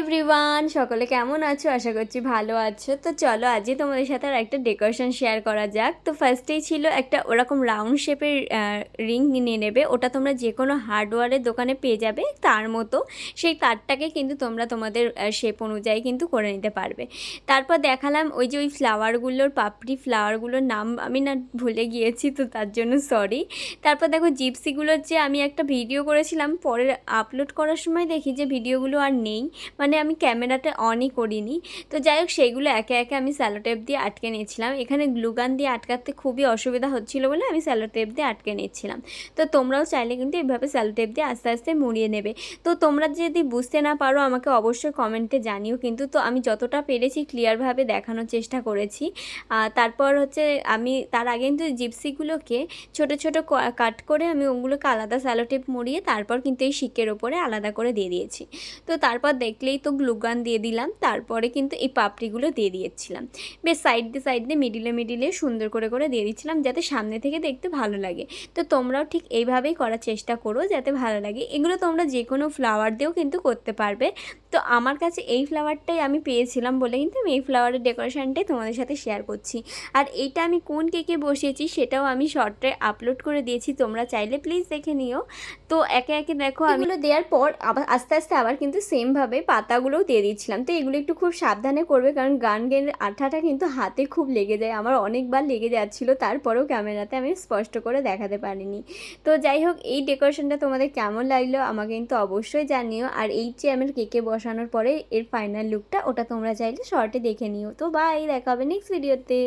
Everyone সকলে কেমন আছো? আশা করছি ভালো আছো। তো চলো আজই তোমাদের সাথে আর একটা ডেকোরেশন শেয়ার করা যাক। তো ফার্স্টেই ছিল একটা ওরকম রাউন্ড শেপের রিং নিয়ে নেবে। ওটা তোমরা যে কোনো হার্ডওয়ারের দোকানে পেয়ে যাবে, তার মতো। সেই তারটাকে কিন্তু তোমরা তোমাদের শেপ অনুযায়ী কিন্তু করে নিতে পারবে। তারপর দেখালাম ওই যে ওই ফ্লাওয়ারগুলোর পাপড়ি ফ্লাওয়ারগুলোর নাম আমি না ভুলে গিয়েছি, তো তার জন্য সরি তারপর দেখো জিপসিগুলোর যে আমি একটা ভিডিও করেছিলাম, পরে আপলোড করার সময় দেখি যে ভিডিওগুলো আর নেই। মানে আমি ক্যামেরাটা অনই করিনি। তো যাই হোক সেইগুলো একে একে আমি স্যালোটেপ দিয়ে আটকে নিয়েছিলাম। এখানে গ্লুগান দিয়ে আটকাতে খুবই অসুবিধা হচ্ছিল বলে আমি স্যালোটেপ দিয়ে আটকে নিচ্ছিলাম তো তোমরাও চাইলে কিন্তু এইভাবে স্যালোটেপ দিয়ে আস্তে আস্তে মুড়িয়ে নেবে। তো তোমরা যদি বুঝতে না পারো, আমাকে অবশ্যই কমেন্টে জানিও কিন্তু। তো আমি যতটা পেরেছি ক্লিয়ারভাবে দেখানোর চেষ্টা করেছি। তারপর হচ্ছে আমি তার আগে কিন্তু জিপসিগুলোকে ছোট ছোট কাট করে আমি ওগুলোকে আলাদা স্যালোটেপ মুড়িয়ে তারপর কিন্তু এই শিকের ওপরে আলাদা করে দিয়ে দিয়েছি। তো তারপর দেখলেই তো গ্লুগান দিয়ে দিলাম, তারপরে কিন্তু এই পাপড়িগুলো দিয়ে দিয়েছিলাম। বেশ সাইড দিয়ে সাইড দিয়ে মিডিলে মিডিলে সুন্দর করে করে দিয়ে দিচ্ছিলাম যাতে সামনে থেকে দেখতে ভালো লাগে। তো তোমরাও ঠিক এইভাবেই করার চেষ্টা করো যাতে ভালো লাগে। এগুলো তোমরা যে কোনো ফ্লাওয়ার দিয়েও কিন্তু করতে পারবে। তো আমার কাছে এই ফ্লাওয়ারটাই আমি পেয়েছিলাম বলে কিন্তু আমি এই ফ্লাওয়ারের ডেকোরেশনটাই তোমাদের সাথে শেয়ার করছি। আর এইটা আমি কোন কেকে বসিয়েছি সেটাও আমি শর্টে আপলোড করে দিয়েছি, তোমরা চাইলে প্লিজ দেখে নিও। তো একে একে দেখো এগুলো দেওয়ার পর আবার আস্তে আস্তে আবার কিন্তু সেমভাবে পাতাগুলোও দিয়ে দিচ্ছিলাম। তো এগুলো একটু খুব সাবধানে করবে কারণ গান গেনের আঠাটা কিন্তু হাতে খুব লেগে যায়। আমার অনেকবার লেগে যাচ্ছিল, তারপরেও ক্যামেরাতে আমি স্পষ্ট করে দেখাতে পারিনি। তো যাই হোক, এই ডেকোরেশনটা তোমাদের কেমন লাগল আমাকে কিন্তু অবশ্যই জানিও। আর এই যে আমার কেকে বসানোর পরে এর ফাইনাল লুকটা ওটা তোমরা চাইলে শর্টে দেখে নিও। তো বাই, দেখা হবে নেক্সট ভিডিওতে